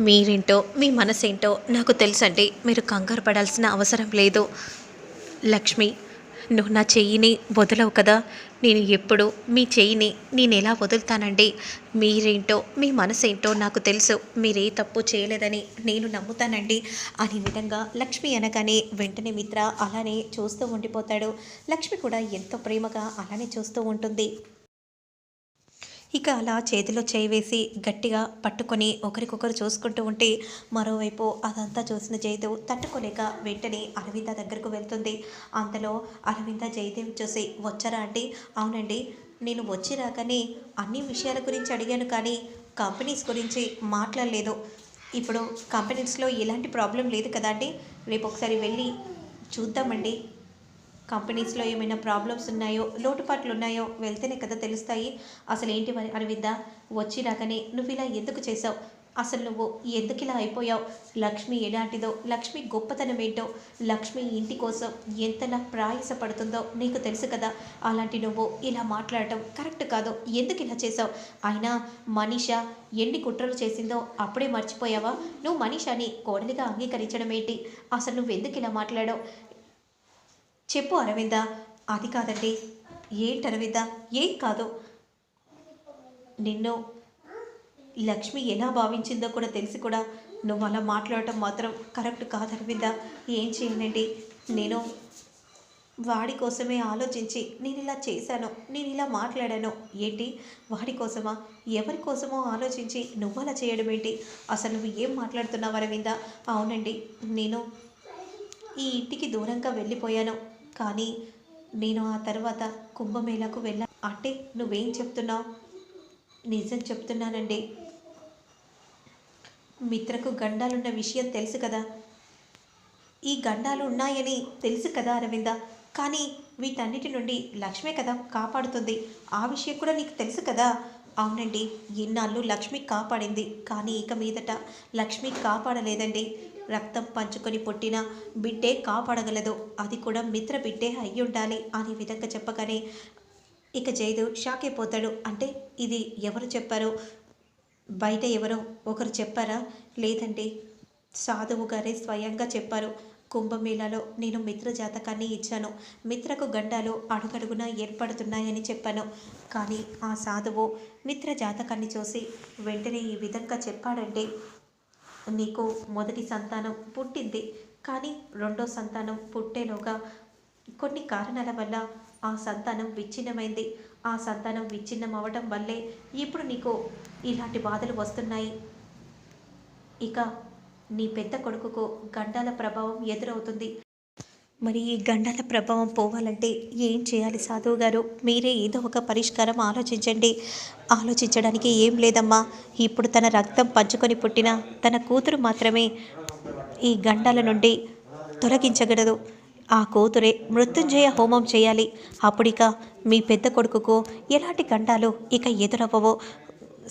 మీరేంటో మీ మనసేంటో నాకు తెలుసండి. మీరు కంగారు పడాల్సిన అవసరం లేదు. లక్ష్మి నువ్వు నా చెయ్యిని వదలవు కదా. నేను ఎప్పుడు మీ చెయ్యిని నేను ఎలా వదులుతానండి? మీరేంటో మీ మనసేంటో నాకు తెలుసు. మీరే తప్పు చేయలేదని నేను నమ్ముతానండి. అనే విధంగా లక్ష్మి అనగానే వెంటనే మిత్ర అలానే చూస్తూ ఉండిపోతాడు. లక్ష్మి కూడా ఎంతో ప్రేమగా అలానే చూస్తూ ఉంటుంది. ఇక అలా చేతిలో చేయి వేసి గట్టిగా పట్టుకొని ఒకరికొకరు చూసుకుంటూ ఉంటే మరోవైపు అదంతా చూసిన జయదేవ్ తట్టుకోలేక వెంటనే అరవింద దగ్గరకు వెళ్తుంది. అంతలో అరవింద జయదేవ్ చూసి వచ్చారా అండి అవునండి నేను వచ్చి రాకనే అన్ని విషయాల గురించి అడిగాను కానీ కంపెనీస్ గురించి మాట్లాడలేదు. ఇప్పుడు కంపెనీస్లో ఎలాంటి ప్రాబ్లం లేదు కదా అండి రేపు ఒకసారి వెళ్ళి చూద్దామండి. కంపెనీస్లో ఏమైనా ప్రాబ్లమ్స్ ఉన్నాయో లోటుపాట్లు ఉన్నాయో వెళ్తేనే కదా తెలుస్తాయి. అసలు ఏంటి మరి అరవింద? వచ్చి రాకనే నువ్వు ఇలా ఎందుకు చేసావు అసలు నువ్వు ఎందుకు ఇలా అయిపోయావు? లక్ష్మి ఎలాంటిదో లక్ష్మి గొప్పతనం ఏంటో లక్ష్మి ఇంటి కోసం ఎంతలా ప్రయాసపడుతుందో నీకు తెలుసు కదా. అలాంటి నువ్వు ఇలా మాట్లాడటం కరెక్ట్ కాదు. ఎందుకు ఇలా చేసావు అయినా మనీష ఎన్ని కుట్రలు చేసిందో అప్పుడే మర్చిపోయావా? నువ్వు మనీషాని కోడలిగా అంగీకరించడం ఏంటి? అసలు నువ్వు ఎందుకు ఇలా మాట్లాడావు? చెప్పు అరవింద. అది కాదండి. ఏంటి అరవింద? ఏం కాదు. నిన్ను లక్ష్మి ఎలా భావించిందో కూడా తెలిసి కూడా నువ్వు అలా మాట్లాడటం మాత్రం కరెక్ట్ కాదు అరవింద. ఏం చేయనండి నేను వాడి కోసమే ఆలోచించి నేను ఇలా చేశాను. నేను ఇలా మాట్లాడాను. ఏంటి? వాడి కోసమా? ఎవరి కోసమో ఆలోచించి నువ్వు అలా చేయడం ఏంటి? అసలు నువ్వు ఏం మాట్లాడుతున్నావు అరవింద? అవునండి. నేను ఈ ఇంటికి దూరంగా వెళ్ళిపోయాను. కానీ నేను ఆ తర్వాత కుంభమేళాకు వెళ్ళా. అంటే నువ్వేం చెప్తున్నావు? నిజం చెప్తున్నానండి. మిత్రకు గండాలున్న విషయం తెలుసు కదా. ఈ గండాలు ఉన్నాయని తెలుసు కదా అరవింద? కానీ వీటన్నిటి నుండి లక్ష్మే కదా కాపాడుతుంది. ఆ విషయం కూడా నీకు తెలుసు కదా? అవునండి ఇన్నాళ్ళు లక్ష్మి కాపాడింది. కానీ ఇక మీదట లక్ష్మి కాపాడలేదండి. రక్తం పంచుకొని పుట్టిన బిడ్డే కాపాడగలదు. అది కూడా మిత్ర బిడ్డే అయి ఉండాలి అనే విధంగా చెప్పగానే ఇక జైదు షాక్ అయిపోతాడు. అంటే ఇది ఎవరు చెప్పారు? బయట ఎవరో ఒకరు చెప్పారా? లేదండి సాధువు గారే స్వయంగా చెప్పారు. కుంభమేళాలో నేను మిత్ర జాతకాన్ని ఇచ్చాను. మిత్రకు గండాలు అడుగడుగునా ఏర్పడుతున్నాయని చెప్పాను. కానీ ఆ సాధువు మిత్ర జాతకాన్ని చూసి వెంటనే ఈ విధంగా చెప్పాడంటే నీకు మొదటి సంతానం పుట్టింది. కానీ రెండో సంతానం పుట్టేలోగా కొన్ని కారణాల వల్ల ఆ సంతానం విచ్ఛిన్నమైంది. ఆ సంతానం విచ్ఛిన్నం అవడం వల్లే ఇప్పుడు నీకు ఇలాంటి బాధలు వస్తున్నాయి. ఇక నీ పెద్ద కొడుకుకు గండాల ప్రభావం ఎదురవుతుంది. మరి ఈ గండాల ప్రభావం పోవాలంటే ఏం చేయాలి సాధువు గారు? మీరే ఏదో ఒక పరిష్కారం ఆలోచించండి. ఆలోచించడానికి ఏం లేదమ్మా. ఇప్పుడు తన రక్తం పంచుకొని పుట్టిన తన కూతురు మాత్రమే ఈ గండాల నుండి తొలగించగలదు. ఆ కూతురే మృత్యుంజయ హోమం చేయాలి. అప్పుడిక మీ పెద్ద కొడుకుకు ఎలాంటి గండాలు ఇక ఎదురవ్వవో.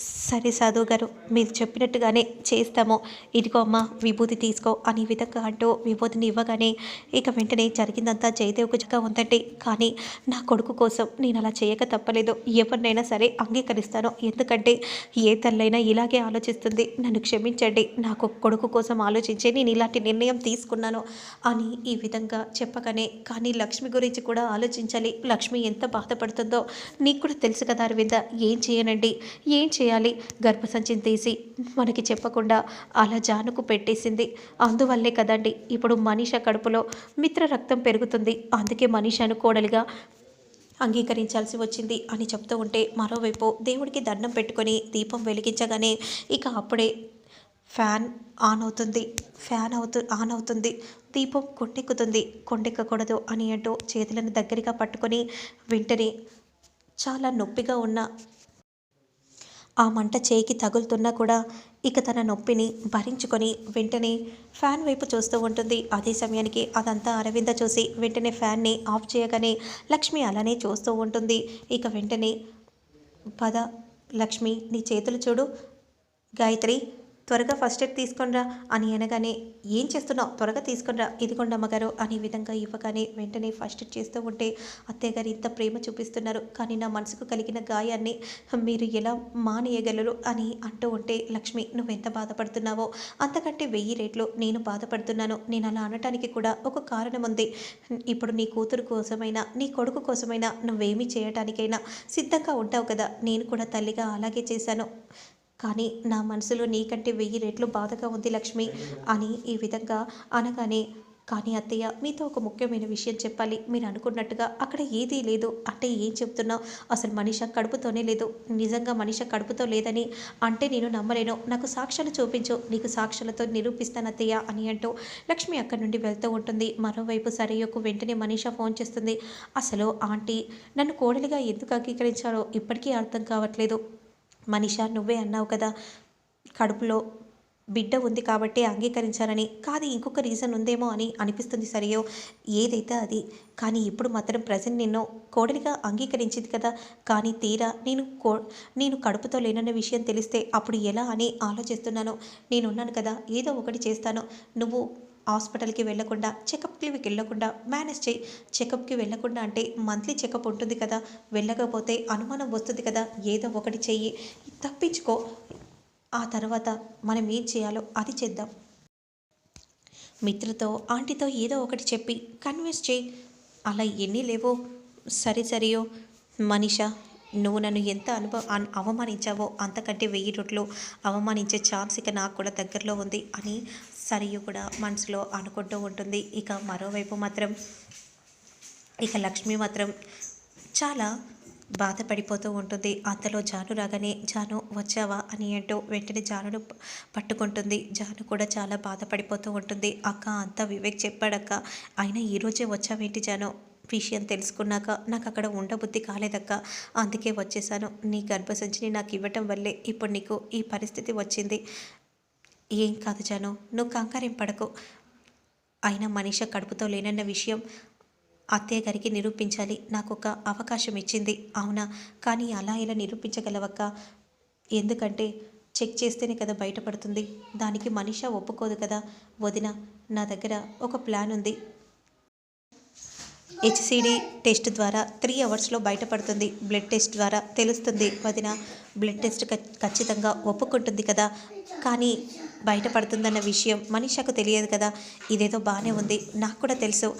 సరే సాధు గారు మీరు చెప్పినట్టుగానే చేస్తాము. ఇదిగో అమ్మ విభూతి తీసుకో అనే విధంగా అంటూ విభూతిని ఇవ్వగానే ఇక వెంటనే జరిగిందంతా జయదేవ్కు చక్కగా ఉందండి కానీ నా కొడుకు కోసం నేను అలా చేయక తప్పలేదు. ఎవరినైనా సరే అంగీకరిస్తాను. ఎందుకంటే ఏ తల్లైనా ఇలాగే ఆలోచిస్తుంది. నన్ను క్షమించండి. నాకు కొడుకు కోసం ఆలోచించే నేను ఇలాంటి నిర్ణయం తీసుకున్నాను అని ఈ విధంగా చెప్పగానే కానీ లక్ష్మి గురించి కూడా ఆలోచించాలి. లక్ష్మి ఎంత బాధపడుతుందో నీకు కూడా తెలుసు కదా అరవింద. ఏం చేయనండి? ఏం చేయ చేయాలి. గర్భసంచిని తీసి మనకి చెప్పకుండా అలా జానుకు పెట్టేసింది. అందువల్లే కదండి ఇప్పుడు మనీష కడుపులో మిత్ర రక్తం పెరుగుతుంది. అందుకే మనీషను కోడలిగా అంగీకరించాల్సి వచ్చింది అని చెప్తూ ఉంటే మరోవైపు దేవుడికి దండం పెట్టుకొని దీపం వెలిగించగానే ఇక అప్పుడే ఫ్యాన్ ఆన్ అవుతుంది. ఫ్యాన్ అవుతు ఆన్ అవుతుంది. దీపం కొండెక్కుతుంది కొండెక్కకూడదు అని అంటూ చేతులను దగ్గరగా పట్టుకొని వెంటనే చాలా నొప్పిగా ఉన్న ఆ మంట చేయికి తగులుతున్నా కూడా ఇక తన నొప్పిని భరించుకొని వెంటనే ఫ్యాన్ వైపు చూస్తూ ఉంటుంది. అదే సమయానికి అదంతా అరవింద చూసి వెంటనే ఫ్యాన్ని ఆఫ్ చేయగానే లక్ష్మి అలానే చూస్తూ ఉంటుంది. ఇక వెంటనే పద లక్ష్మి నీ చేతులు చూడు. గాయత్రి త్వరగా ఫస్ట్ ఎయిడ్ తీసుకొనిరా అని అనగానే ఏం చేస్తున్నావు? త్వరగా తీసుకొనిరా. ఇదిగోండి అమ్మగారు అనే విధంగా ఇవ్వగానే వెంటనే ఫస్ట్ ఎయిడ్ చేస్తూ ఉంటే అత్తయ్య గారు ఇంత ప్రేమ చూపిస్తున్నారు. కానీ నా మనసుకు కలిగిన గాయాన్ని మీరు ఎలా మానేయగలరు? అని అంటూ ఉంటే లక్ష్మి నువ్వెంత బాధపడుతున్నావో? అంతకంటే వెయ్యి రేట్లు నేను బాధపడుతున్నాను. నేను అలా అనటానికి కూడా ఒక కారణం ఉంది. ఇప్పుడు నీ కూతురు కోసమైనా నీ కొడుకు కోసమైనా నువ్వేమి చేయటానికైనా సిద్ధంగా ఉంటావు కదా. నేను కూడా తల్లిగా అలాగే చేశాను. కానీ నా మనసులో నీకంటే వెయ్యి రెట్లు బాధగా ఉంది లక్ష్మి అని ఈ విధంగా అనగానే కానీ అత్తయ్య మీతో ఒక ముఖ్యమైన విషయం చెప్పాలి. మీరు అనుకున్నట్టుగా అక్కడ ఏదీ లేదు. అంటే ఏం చెప్తున్నావు అసలు మనిష కడుపుతోనే లేదు. నిజంగా మనిష కడుపుతో లేదని అంటే నేను నమ్మలేను. నాకు సాక్ష్యాలు చూపించు. నీకు సాక్ష్యాలతో నిరూపిస్తాను అత్తయ్య అని అంటూ లక్ష్మి అక్కడి నుండి వెళ్తూ ఉంటుంది. మరోవైపు సరయ్యకు వెంటనే మనీష ఫోన్ చేస్తుంది. అసలు ఆంటీ నన్ను కోడలిగా ఎందుకు అంగీకరించారో ఇప్పటికీ అర్థం కావట్లేదు. మనిష నువ్వే అన్నావు కదా. కడుపులో బిడ్డ ఉంది కాబట్టి అంగీకరించారని కాదు ఇంకొక రీజన్ ఉందేమో అని అనిపిస్తుంది సరియో. ఏదైతే అది. కానీ ఇప్పుడు మాత్రం ప్రజెంట్ నిన్ను కోడలిగా అంగీకరించింది కదా. కానీ తీరా నేను కో నేను కడుపుతో లేనన్న విషయం తెలిస్తే అప్పుడు ఎలా అని ఆలోచిస్తున్నాను. నేనున్నాను కదా. ఏదో ఒకటి చేస్తాను. నువ్వు హాస్పిటల్కి వెళ్ళకుండా చెకప్కి వెళ్ళకుండా మేనేజ్ చేయి. చెకప్కి వెళ్ళకుండా అంటే మంత్లీ చెకప్ ఉంటుంది కదా. వెళ్ళకపోతే అనుమానం వస్తుంది కదా. ఏదో ఒకటి చెయ్యి. తప్పించుకో. ఆ తర్వాత మనం ఏం చేయాలో అది చేద్దాం. మిత్రతో ఆంటీతో ఏదో ఒకటి చెప్పి కన్విన్స్ చేయి. అలా ఎన్ని లేవో. సరే సరియో మనీషా. నువ్వు నన్ను ఎంత అనుభ అవమానించావో అంతకంటే వెయ్యి రొట్లు అవమానించే ఛాన్స్ ఇక నాకు కూడా దగ్గరలో ఉంది అని సరియు కూడా మనసులో అనుకుంటూ ఉంటుంది. ఇక మరోవైపు మాత్రం ఇక లక్ష్మి మాత్రం చాలా బాధపడిపోతూ ఉంటుంది. అంతలో జాను రాగానే జాను వచ్చావా? అని అంటూ వెంటనే జానును పట్టుకుంటుంది. జాను కూడా చాలా బాధపడిపోతూ ఉంటుంది. అక్క అంతా వివేక్ చెప్పాడక్క. అయినా ఈరోజే వచ్చావేంటి జాను? విషయం తెలుసుకున్నాక నాకు అక్కడ ఉండబుద్ధి కాలేదక్క. అందుకే వచ్చేసాను నీ గర్భసంచిని నాకు ఇవ్వటం వల్లే ఇప్పుడు నీకు ఈ పరిస్థితి వచ్చింది. ఏం కాదు జాను నువ్వు కంగారేం పడకు. అయినా మనిష కడుపుతో లేనన్న విషయం అత్తయ్య గారికి నిరూపించాలి. నాకు ఒక అవకాశం ఇచ్చింది. అవునా? కానీ అలా ఇలా నిరూపించగలవక్క? ఎందుకంటే చెక్ చేస్తేనే కదా బయటపడుతుంది. దానికి మనిష ఒప్పుకోదు కదా. వదిన నా దగ్గర ఒక ప్లాన్ ఉంది. హెచ్సిడి టెస్ట్ ద్వారా త్రీ అవర్స్లో బయటపడుతుంది. బ్లడ్ టెస్ట్ ద్వారా తెలుస్తుంది. వదిన బ్లడ్ టెస్ట్ ఖచ్చితంగా ఒప్పుకుంటుంది కదా? కానీ బయటపడుతుందన్న విషయం మనిషకు తెలియదు కదా? ఇదేదో బాగానే ఉంది. నాకు కూడా తెలుసు.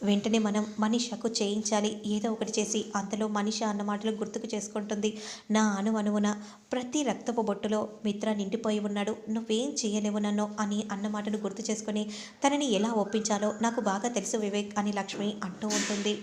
వెంటనే మనం మనిషకు చేయించాలి. ఏదో ఒకటి చేసి అంతలో మనిష అన్న మాటలు గుర్తుకు చేసుకుంటుంది. నా అను అనువున ప్రతి రక్తపు బొట్టులో మిత్ర నిండిపోయి ఉన్నాడు. నువ్వేం చేయలేవు నన్ను అని అన్న మాటను గుర్తు చేసుకొని తనని ఎలా ఒప్పించాలో నాకు బాగా తెలుసు వివేక్ అని లక్ష్మి అంటూ ఉంటుంది.